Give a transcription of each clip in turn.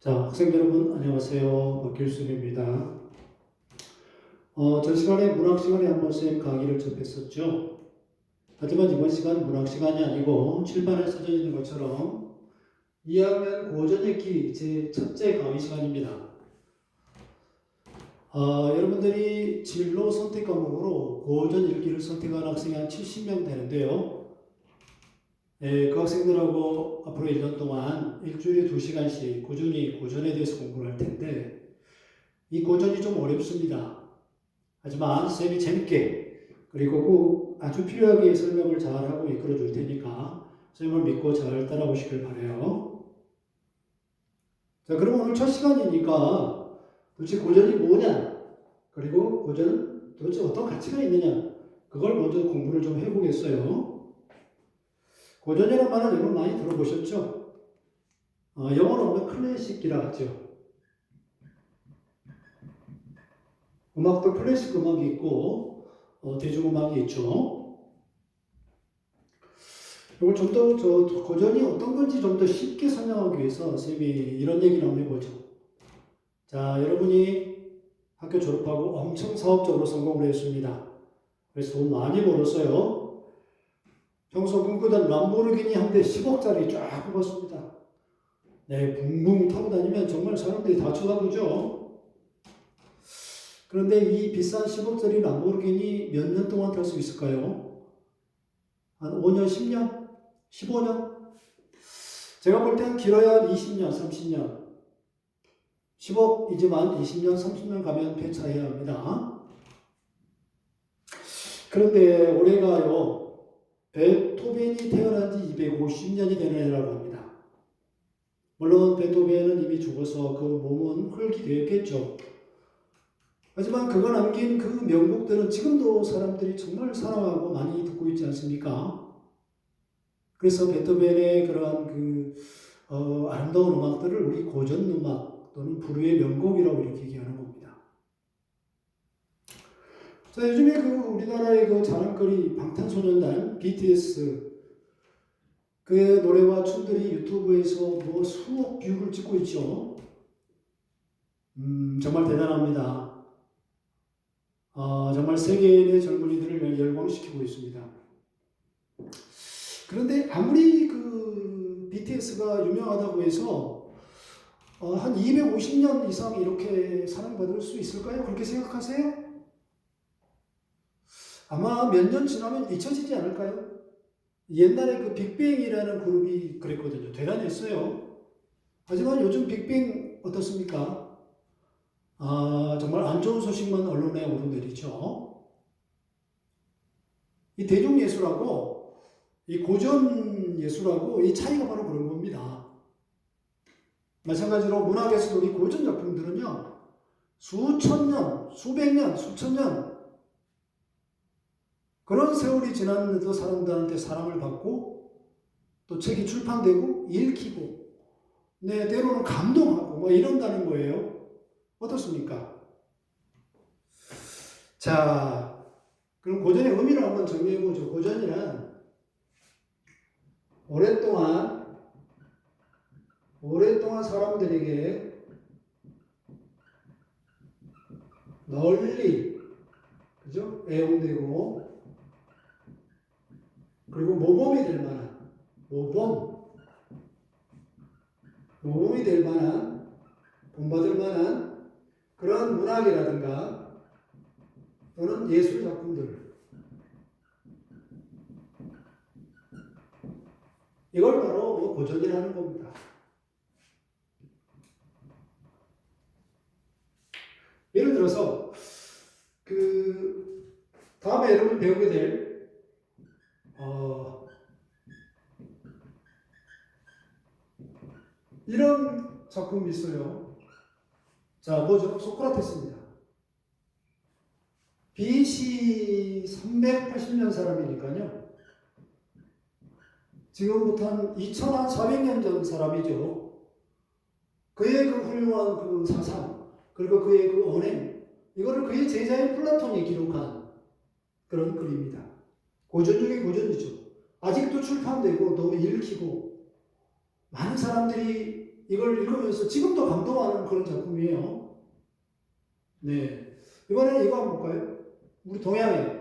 자, 학생 여러분 안녕하세요. 박길순입니다. 어, 전 시간에 문학 시간에 한번 쌤 강의를 접했었죠. 하지만 이번 시간 문학 시간이 아니고 칠판에 써져 있는 것처럼 2학년 고전 읽기 제 첫째 강의 시간입니다. 어, 여러분들이 진로 선택 과목으로 고전 읽기를 선택한 학생이 한 70명 되는데요. 예, 그 학생들하고 앞으로 1년 동안 일주일에 2시간씩 꾸준히 고전에 대해서 공부를 할 텐데 이 고전이 좀 어렵습니다. 하지만 쌤이 재밌게 그리고 꼭 아주 필요하게 설명을 잘하고 이끌어 줄 테니까 쌤을 믿고 잘 따라오시길 바래요. 자, 그럼 오늘 첫 시간이니까 도대체 고전이 뭐냐? 그리고 고전은 도대체 어떤 가치가 있느냐? 그걸 먼저 공부를 좀 해보겠어요. 고전이라는 말은 여러분 많이 들어보셨죠? 어, 영어로 하면 클래식이라 하죠. 음악도 클래식 음악이 있고 어, 대중음악이 있죠. 이걸 좀더 저 고전이 어떤 건지 좀 더 쉽게 설명하기 위해서 쌤이 이런 얘기를 한번 해보죠. 자, 여러분이 학교 졸업하고 엄청 사업적으로 성공을 했습니다. 그래서 돈 많이 벌었어요. 평소 꿈꾸던 람보르기니 한 대 10억짜리 쫙 뽑았습니다. 네, 붕붕 타고 다니면 정말 사람들이 다 쳐다보죠. 그런데 이 비싼 10억짜리 람보르기니 몇 년 동안 탈 수 있을까요? 한 5년, 10년? 15년? 제가 볼 땐 길어야 20년, 30년. 10억이지만 20년, 30년 가면 폐차해야 합니다. 그런데 올해가요, 베토벤이 태어난 지 250년이 되는 해라고 합니다. 물론 베토벤은 이미 죽어서 그 몸은 흙이 되었겠죠. 하지만 그가 남긴 그 명곡들은 지금도 사람들이 정말 사랑하고 많이 듣고 있지 않습니까? 그래서 베토벤의 그러한 그 어, 아름다운 음악들을 우리 고전 음악 또는 불후의 명곡이라고 이렇게 얘기하는 자, 요즘에 그 우리나라의 그 자랑거리 방탄소년단 BTS 그의 노래와 춤들이 유튜브에서 뭐 수억 뷰를 찍고 있죠. 음, 정말 대단합니다. 어, 정말 세계의 젊은이들을 열광시키고 있습니다. 그런데 아무리 그 BTS가 유명하다고 해서 어, 한 250년 이상 이렇게 사랑받을 수 있을까요? 그렇게 생각하세요? 아마 몇 년 지나면 잊혀지지 않을까요? 옛날에 그 빅뱅이라는 그룹이 그랬거든요. 대단했어요. 하지만 요즘 빅뱅 어떻습니까? 아, 정말 안 좋은 소식만 언론에 오르내리죠. 이 대중예술하고 이 고전 예술하고 이 차이가 바로 그런 겁니다. 마찬가지로 문학에서도 이 고전 작품들은요, 수천 년, 수백 년, 수천 년, 그런 세월이 지났는데도 사람들한테 사랑을 받고 또 책이 출판되고 읽히고 네, 때로는 감동하고 뭐 이런다는 거예요. 어떻습니까? 자, 그럼 고전의 의미를 한번 정리해 보죠. 고전이란 오랫동안 오랫동안 사람들에게 널리 그죠? 애용되고 그리고 모범이 될 만한 모범 모범이 될 만한 본받을 만한 그런 문학이라든가 또는 예술 작품들 이걸 바로 뭐 고전이라는 겁니다. 예를 들어서 그 다음에 여러분 배우게 될 어, 이런 작품이 있어요. 자, 뭐죠? 소크라테스입니다. BC 380년 사람이니까요. 지금부터 한 2400년 전 사람이죠. 그의 그 훌륭한 그 사상, 그리고 그의 그 언행, 이거를 그의 제자인 플라톤이 기록한 그런 글입니다. 고전 중에 고전이죠. 아직도 출판되고 또 읽히고 많은 사람들이 이걸 읽으면서 지금도 감동하는 그런 작품이에요. 네. 이번에는 이거 한번 볼까요? 우리 동양에.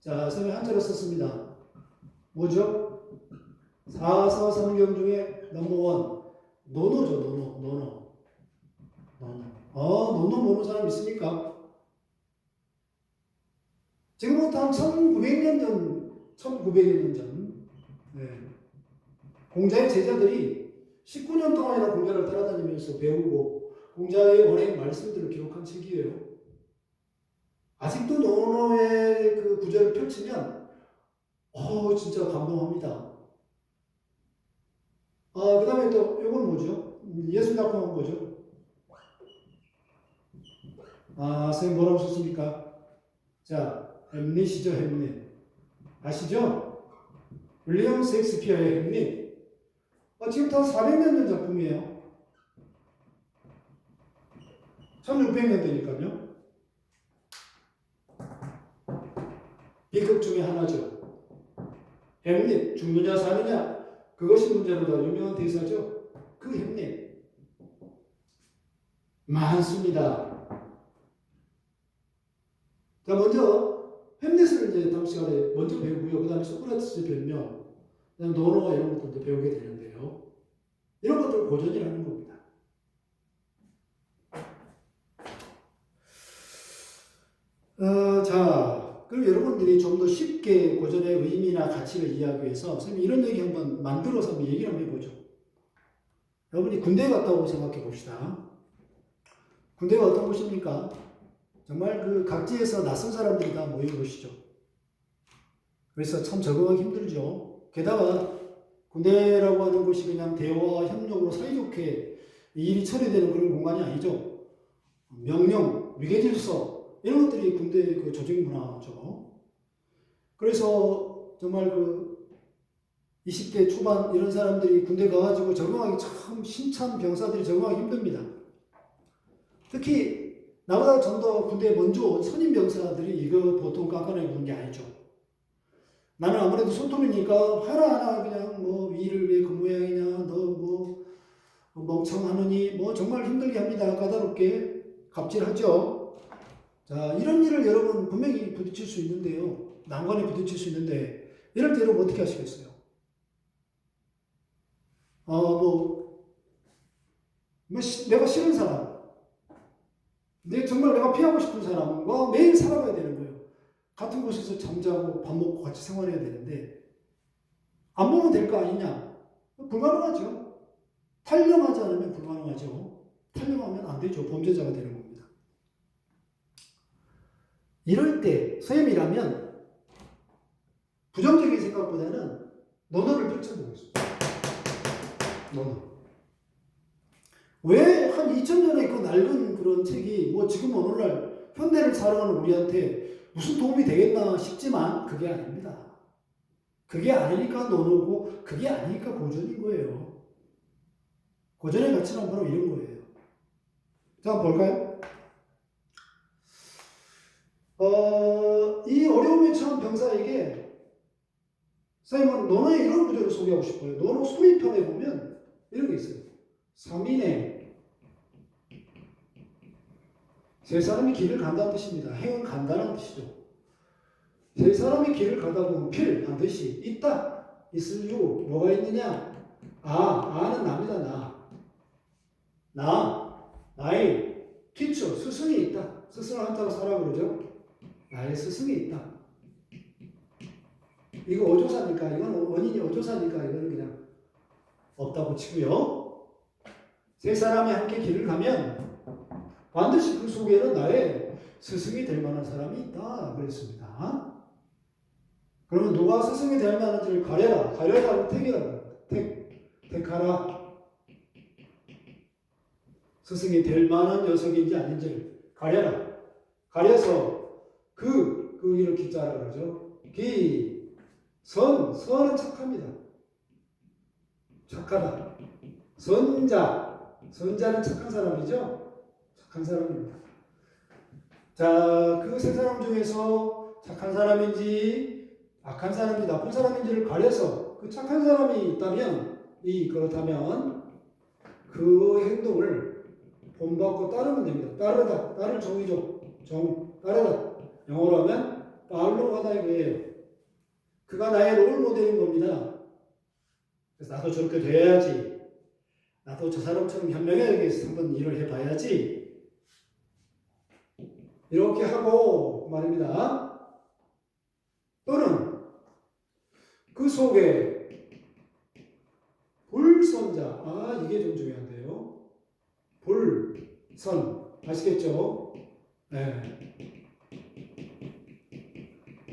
자, 선생님 한자로 썼습니다. 뭐죠? 사사성경 중에 넘버원. 노노죠, 노노, 노노. 노노. 어, 노노 모르는 사람 있습니까? 지금부터 한 1900년 전, 1900년 전, 네. 공자의 제자들이 19년 동안이나 공자를 따라다니면서 배우고 공자의 원행 말씀들을 기록한 책이에요. 아직도 논어의 그 구절을 펼치면 어 진짜 감동합니다. 아 그 다음에 또 이건 뭐죠? 예술 작품은 뭐죠? 아 선생님 뭐라고 썼습니까? 자 햄릿이죠 햄릿 아시죠? 윌리엄 셰익스피어의 햄릿 어, 지금 다 400년 전 작품이에요. 1600년대니까요. 비극 중에 하나죠. 햄릿, 죽느냐 사느냐 그것이 문제로다 유명한 대사죠. 그 햄릿 많습니다. 자 먼저 햄릿을 이제 다음 시간에 먼저 배우고요. 그 다음에 소크라테스 별명, 그 다음에 노노와 이런 것들도 배우게 되는데요. 이런 것들 고전이라는 겁니다. 어, 자, 그럼 여러분들이 좀 더 쉽게 고전의 의미나 가치를 이해하기 위해서 선생님 이런 얘기 한번 만들어서 한번 얘기를 한번 해보죠. 여러분이 군대 갔다 오고 생각해 봅시다. 군대가 어떤 곳입니까? 정말 그 각지에서 낯선 사람들이 다 모인 곳이죠. 그래서 참 적응하기 힘들죠. 게다가 군대라고 하는 곳이 그냥 대화와 협력으로 사이좋게 이 일이 처리되는 그런 공간이 아니죠. 명령, 위계질서 이런 것들이 군대 그 조직 문화죠. 그래서 정말 그 20대 초반 이런 사람들이 군대 가가지고 적응하기 참 신참 병사들이 적응하기 힘듭니다. 특히 나보다 좀 더 군대에 먼저 온 선임 병사들이 이거 보통 깎아내고 그런 게 아니죠. 나는 아무래도 손톱이니까 하나하나 그냥 뭐 위를 왜 그 모양이냐 너뭐 멍청하느니 뭐 정말 힘들게 합니다. 까다롭게 갑질하죠. 자 이런 일을 여러분 분명히 부딪힐 수 있는데요. 난관에 부딪힐 수 있는데 이럴 때 여러분 어떻게 하시겠어요? 어뭐 뭐 시- 내가 싫은 사람 내 정말 내가 피하고 싶은 사람과 매일 살아가야 되는 거예요. 같은 곳에서 잠자고 밥 먹고 같이 생활해야 되는데 안 보면 될 거 아니냐? 불가능하죠. 탈령하지 않으면 불가능하죠. 탈령하면 안 되죠. 범죄자가 되는 겁니다. 이럴 때 선생님이라면 부정적인 생각보다는 논어를 펼쳐보겠습니다. 논어. 왜 한 2000년에 그 낡은 그런 책이 뭐 지금 오늘날 현대를 살아가는 우리한테 무슨 도움이 되겠나 싶지만 그게 아닙니다. 그게 아니니까 논어고 그게 아니니까 고전인 거예요. 고전의 가치는 바로 이런 거예요. 자, 볼까요? 어, 이 어려움에 처한 병사에게 선생님은 논어의 이런 구조를 소개하고 싶어요. 논어 소리편에 보면 이런 게 있어요. 3인의 세 사람이 길을 간다는 뜻입니다. 행은 간다는 뜻이죠. 세 사람이 길을 가다 보면 필 반드시 있다. 있을 이유 뭐가 있느냐? 아, 아는 남이다 나. 나, 나의 티처 스승이 있다. 스승을 한자로 사라 그러죠. 나의 스승이 있다. 이거 어조사니까 이건 원인이 어조사니까 이거는 그냥 없다고 치고요. 세 사람이 함께 길을 가면 반드시 그 속에는 나의 스승이 될 만한 사람이 있다 그랬습니다. 그러면 누가 스승이 될 만한지를 가려라. 가려라 택이라. 택, 택하라. 스승이 될 만한 녀석인지 아닌지를 가려라. 가려서 그, 그 이를 기자라 그러죠. 기, 선, 선은 착합니다. 착하다. 선자, 선자는 착한 사람이죠. 착한 사람입니다. 자, 그 세 사람 중에서 착한 사람인지 악한 사람인지 나쁜 사람인지를 가려서 그 착한 사람이 있다면 이 그렇다면 그 행동을 본받고 따르면 됩니다. 따르다, 따를 종이죠. 종, 따르다. 영어로 하면 팔로우하다 이거예요. 그가 나의 롤 모델인 겁니다. 그래서 나도 저렇게 돼야지. 나도 저 사람처럼 현명하게 한번 일을 해봐야지. 이렇게 하고 말입니다. 또는 그 속에 불선자, 아 이게 좀 중요한데요. 불선 아시겠죠? 네.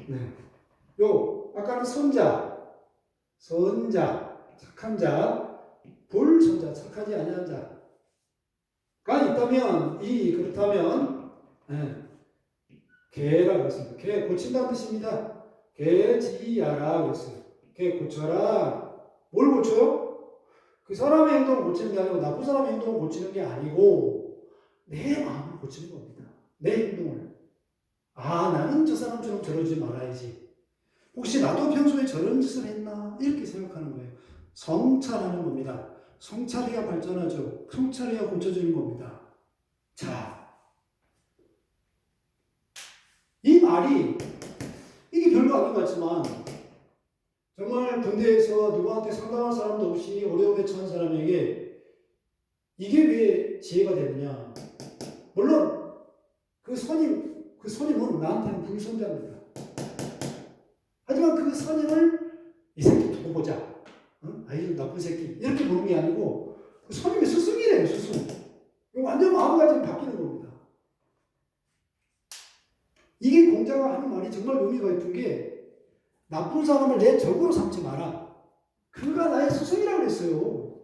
네. 요 아까는 선자, 선자, 착한 자, 불선자, 착하지 아니한 자가 있다면 이 그렇다면 네. 개라 그랬습니다. 개 고친다는 뜻입니다. 개지야라 그랬어요. 개 고쳐라. 뭘 고쳐요? 그 사람의 행동을 고치는 게 아니고 나쁜 사람의 행동을 고치는 게 아니고 내 마음을 고치는 겁니다. 내 행동을. 아 나는 저 사람처럼 저러지 말아야지. 혹시 나도 평소에 저런 짓을 했나 이렇게 생각하는 거예요. 성찰하는 겁니다. 성찰해야 발전하죠. 성찰해야 고쳐지는 겁니다. 자, 이 말이 이게 별거 아닌 것 같지만 정말 군대에서 누구한테 상담할 사람도 없이 오래오래 처한 사람에게 이게 왜 지혜가 되느냐? 물론 그 선임 그 선임은 나한테는 불선자입니다. 하지만 그 선임을 이 새끼 두고 보자. 응? 아이 나쁜 새끼 이렇게 보는 게 아니고 그 선임이 스승이래요 스승. 완전 마음가짐이 바뀌는 겁니다. 이게 공자가 하는 말이 정말 의미가 있는 게 나쁜 사람을 내 적으로 삼지 마라. 그가 나의 스승이라고 그랬어요.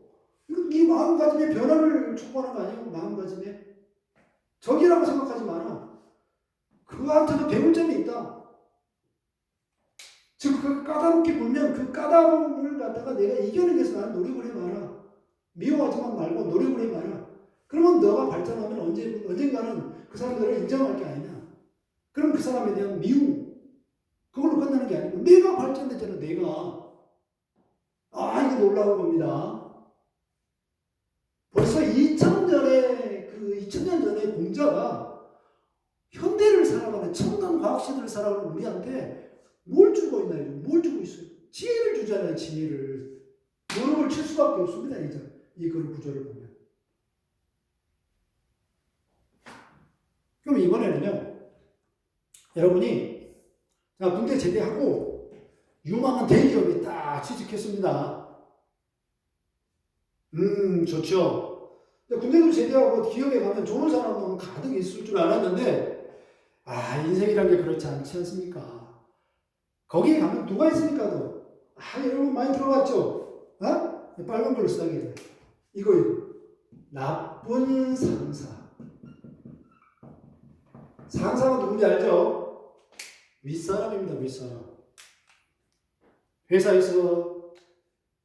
이거 네 마음가짐의 변화를 촉구하는 거 아니에요? 마음가짐에. 적이라고 생각하지 마라. 그한테도 배울 점이 있다. 즉, 그 까다롭게 굴면 그 까다로움을 갖다가 내가 이겨내기 위해서 나는 노력을 해봐라. 미워하지만 말고 노력을 해봐라. 그러면 너가 발전하면 언제, 언젠가는 그 사람들을 인정할 게 아니냐. 그럼 그 사람에 대한 미움, 그걸로 끝나는 게 아니고, 내가 발전됐잖아, 내가. 아, 이거 놀라운 겁니다. 벌써 2000년에, 그 2000년 전에 공자가 현대를 살아가는 첨단 과학 시대를 살아가는 우리한테 뭘 주고 있나요? 뭘 주고 있어요? 지혜를 주잖아요, 지혜를. 무릎을 칠 수밖에 없습니다, 이제. 이글 구조를 보면. 그럼 이번에는요, 여러분이 자, 군대 제대하고 유망한 대기업에 딱 취직했습니다. 음, 좋죠. 군대도 제대하고 기업에 가면 좋은 사람은 가득 있을 줄 알았는데, 아, 인생이란 게 그렇지 않지 않습니까? 거기에 가면 누가 있으니까 도 아, 여러분 많이 들어봤죠? 어? 빨간 걸로. 이거, 이거. 나쁜 상사. 상사가 누군지 알죠? 윗사람입니다, 윗사람. 회사에서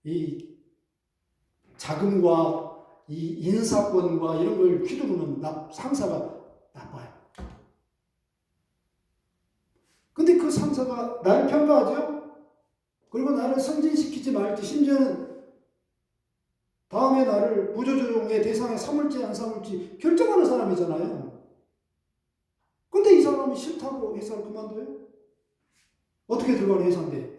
이 자금과 이 인사권과 이런 걸 휘두르는 나, 상사가 나빠요. 근데 그 상사가 나를 평가하죠? 그리고 나를 승진시키지 말지, 심지어는 다음에 나를 부조조용의 대상에 삼을지 안 삼을지 결정하는 사람이잖아요. 근데 이 사람이 싫다고 회사를 그만둬요? 어떻게 들어가는 회사인데?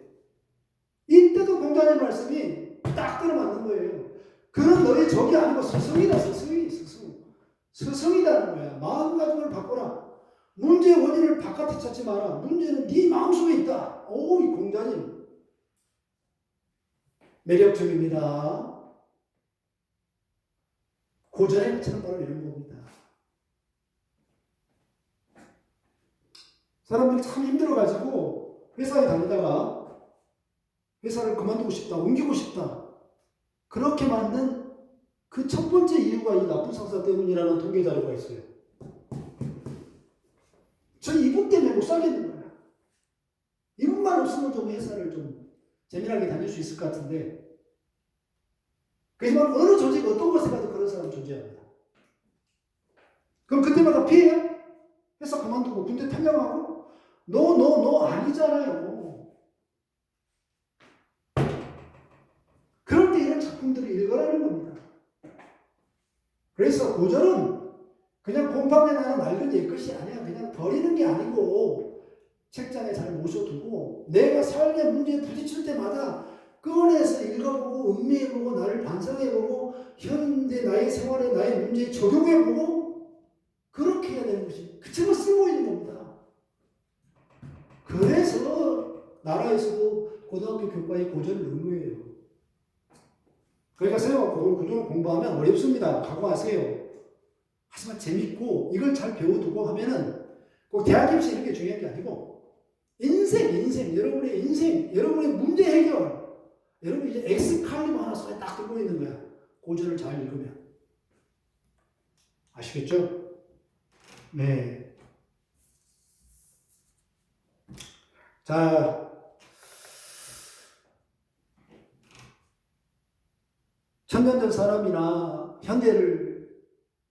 이때도 공자의 말씀이 딱 들어맞는 거예요. 그는 너의 적이 아니고 스승이다, 스승이, 스승. 스승이라는 거야. 마음가짐을 바꿔라. 문제의 원인을 바깥에 찾지 마라. 문제는 네 마음속에 있다. 오, 이 공자님. 매력적입니다. 고전의 가치는 바로 이런 겁니다. 사람들이 참 힘들어가지고 회사에 다니다가 회사를 그만두고 싶다, 옮기고 싶다. 그렇게 만든 그 첫 번째 이유가 이 나쁜 상사 때문이라는 통계 자료가 있어요. 저 이분 때문에 못 살겠는 거야. 이분만 없으면 좀 회사를 좀 재미나게 다닐 수 있을 것 같은데. 그지만 어느 조직 어떤 것에 가도 그런 사람 존재합니다. 그럼 그때마다 피해요? 회사 그만두고 군대 탈령하고? 너, 너, 너 아니잖아요. 그럴 때 이런 작품들을 읽으라는 겁니다. 그래서 고전은 그냥 곰팡이 나는 낡은 옛것이 아니야. 그냥 버리는 게 아니고 책장에 잘 모셔두고 내가 삶의 문제에 부딪힐 때마다 꺼내서 읽어보고 음미해보고 나를 반성해보고 현대 나의 생활에 나의 문제에 적용해보고 그렇게 해야 되는 것이 그 책을 쓰고 있는 겁니다. 그래서 나라에서도 고등학교 교과에 고전을 의무해요. 그러니까 선생님 고전을 공부하면 어렵습니다. 각오하세요. 하지만 재밌고 이걸 잘 배워두고 하면은 꼭 대학 입시 이런 게 중요한 게 아니고 인생, 인생, 여러분의 인생, 여러분의 문제 해결, 여러분 이제 엑스칼리버 하나 손에 딱 들고 있는 거야. 고전을 잘 읽으면. 아시겠죠? 네. 자, 천년 전 사람이나 현대를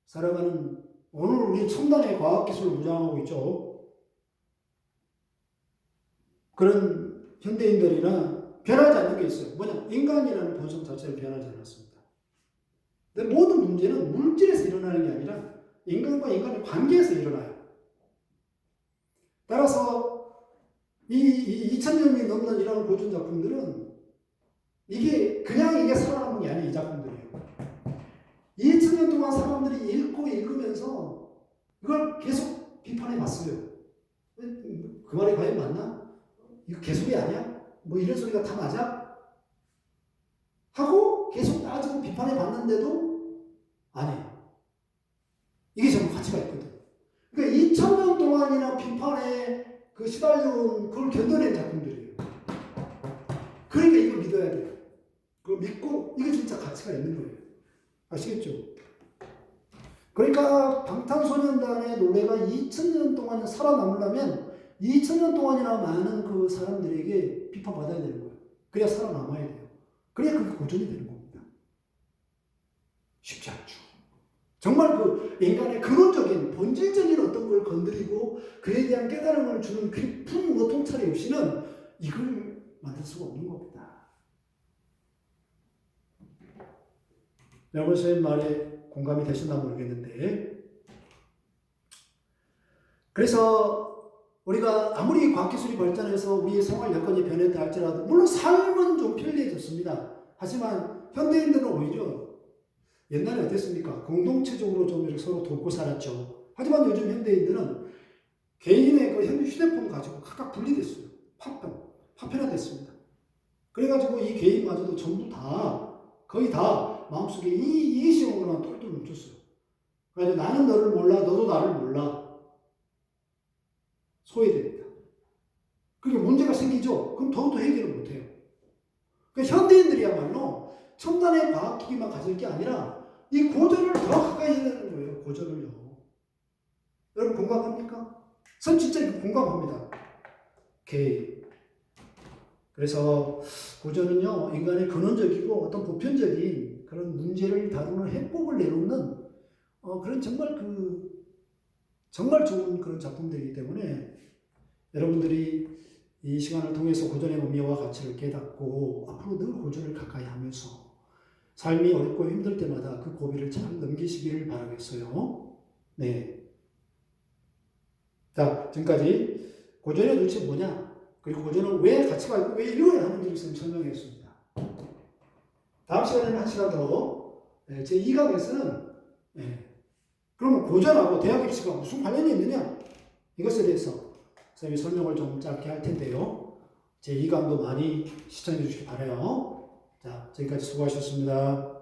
살아가는 오늘 우리 첨단의 과학기술을 무장하고 있죠. 그런 현대인들이나 변하지 않는 게 있어요. 뭐냐? 인간이라는 본성 자체는 변하지 않았습니다. 근데 모든 문제는 물질에서 일어나는 게 아니라 인간과 인간의 관계에서 일어나요. 따라서 이 2000년이 넘는 이런 고전 작품들은 이게 그냥 이게 살아남은 게 아니에요. 이 작품들이요. 2000년 동안 사람들이 읽고 읽으면서 이걸 계속 비판해 봤어요. 그 말이 과연 맞나? 이거 개소리 아니야? 뭐 이런 소리가 다 맞아? 하고 계속 따지고 비판해 봤는데도 아니에요. 이게 정말 가치가 있거든. 그러니까 2000년 동안이나 비판에 그 시달려온 그걸 견뎌낸 작품들이에요. 그러니까 이걸 믿어야 돼요. 그걸 믿고 이게 진짜 가치가 있는 거예요. 아시겠죠? 그러니까 방탄소년단의 노래가 2000년 동안 살아남으려면 2000년 동안이나 많은 그 사람들에게 비판받아야 되는 거예요. 그래야 살아남아야 돼요. 그래야 그게 고전이 되는 겁니다. 쉽지 않죠. 정말 그 인간의 근원적인 본질적인 어떤 걸 건드리고 그에 대한 깨달음을 주는 깊은 뭐 통찰이 없이는 이걸 만들 수가 없는 겁니다. 여러분 선생님 말에 공감이 되셨나 모르겠는데 그래서 우리가 아무리 과학기술이 발전해서 우리의 생활 여건이 변했다 할지라도 물론 삶은 좀 편리해졌습니다. 하지만 현대인들은 오히려 옛날에 어땠습니까? 공동체적으로 좀 이렇게 서로 돕고 살았죠. 하지만 요즘 현대인들은 개인의 그 휴대폰 가지고 각각 분리됐어요. 파편, 파편화 됐습니다. 그래가지고 이 개인마저도 전부 다 거의 다 마음속에 이 이기심으로만 똘똘 뭉쳤어요. 그래서 나는 너를 몰라, 너도 나를 몰라. 소외됩니다. 그게 문제가 생기죠? 그럼 더욱더 해결을 못해요. 그러니까 현대인들이야말로 첨단의 과학기기만 가질 게 아니라 이 고전을 더 가까이 되는 거예요. 고전을요. 여러분 공감합니까? 전 진짜 공감합니다. 오케이. 그래서 고전은요, 인간의 근원적이고 어떤 보편적인 그런 문제를 다루는 해법을 내놓는 어, 그런 정말 그 정말 좋은 그런 작품들이기 때문에 여러분들이 이 시간을 통해서 고전의 의미와 가치를 깨닫고 앞으로 늘 고전을 가까이 하면서 삶이 어렵고 힘들 때마다 그 고비를 잘 넘기시기를 바라겠어요. 네. 자, 지금까지 고전의 도대체 뭐냐? 그리고 고전은 왜 가치가 있고 왜 읽어야 하는지를 설명했습니다. 다음 시간에는 한 시간 더, 네, 제 2강에서는, 네, 그러면 고전하고 대학 입시가 무슨 관련이 있느냐? 이것에 대해서 선생님이 설명을 좀 짧게 할 텐데요. 제 2강도 많이 시청해 주시기 바라요. 자, 지금까지 수고하셨습니다.